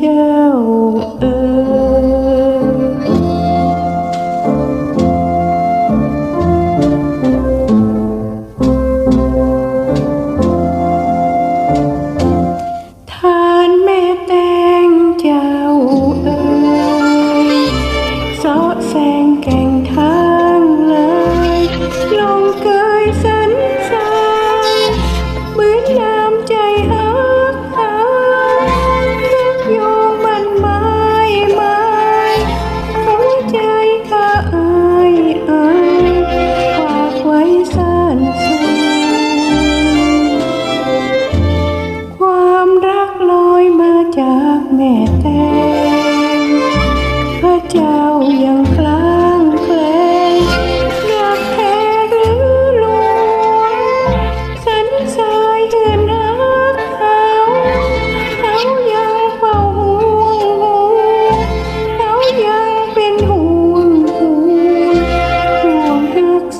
chào ơi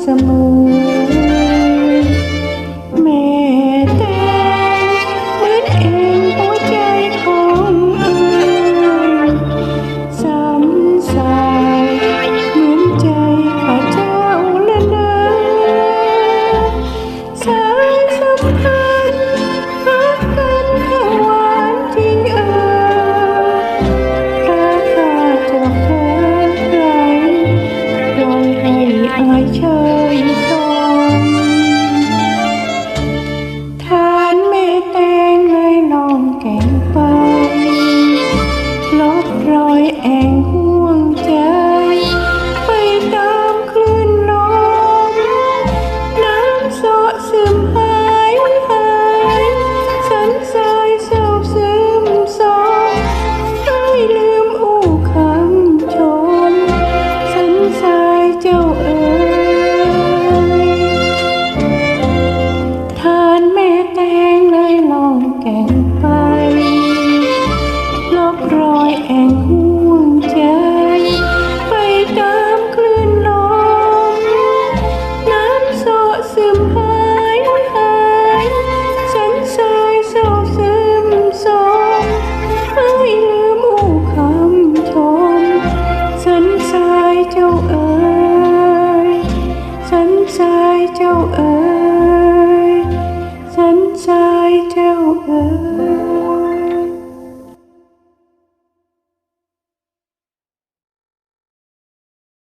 มแม่แต่เหมือนเองหัวใจของเองสำสายเหมือนใจข้าเจ้าละนะสายสัมพัน I don't know.